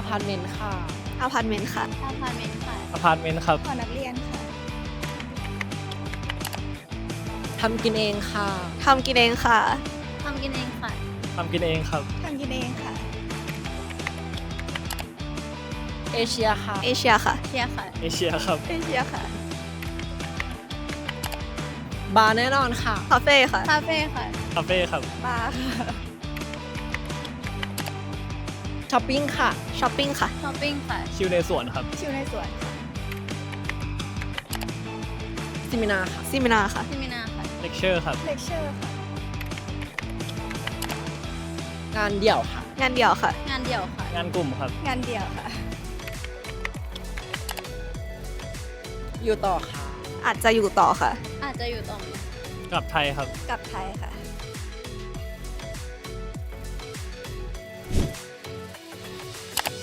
ร์ตเมนต์ค่ะ อพาร์ตเมนต์ค่ะอพาร์ตเมนต์ครับหอนักเรียนค่ะ ทำกินเองค่ะ ทำกินเองค่ะ ทำกินเองค่ะ ทำกินเองครับ ทำกินเองค่ะ เอเชียค่ะ เอเชียค่ะ เชียร์ค่ะ เอเชียครับ เอเชียค่ะ บาร์แน่นอนค่ะ คาเฟ่ค่ะ คาเฟ่ค่ะ คาเฟ่ครับ บาร์ค่ะ ช้อปปิ้งค่ะ ช้อปปิ้งค่ะ ช้อปปิ้งค่ะ ชิลในสวนครับ ชิวในสวนค่ะซิมินาค่ะซิมินาค่ะซิมินาค่ะ เลคเชอร์ครับ เลคเชอร์ค่ะ งานเดี่ยวค่ะ งานเดี่ยวค่ะ งานเดี่ยวค่ะ งานกลุ่มครับ งานเดี่ยวค่ะ อยู่ต่อค่ะ อาจจะอยู่ต่อค่ะ อาจจะอยู่ตรงนี้กลับไทยครับ กลับไทยค่ะ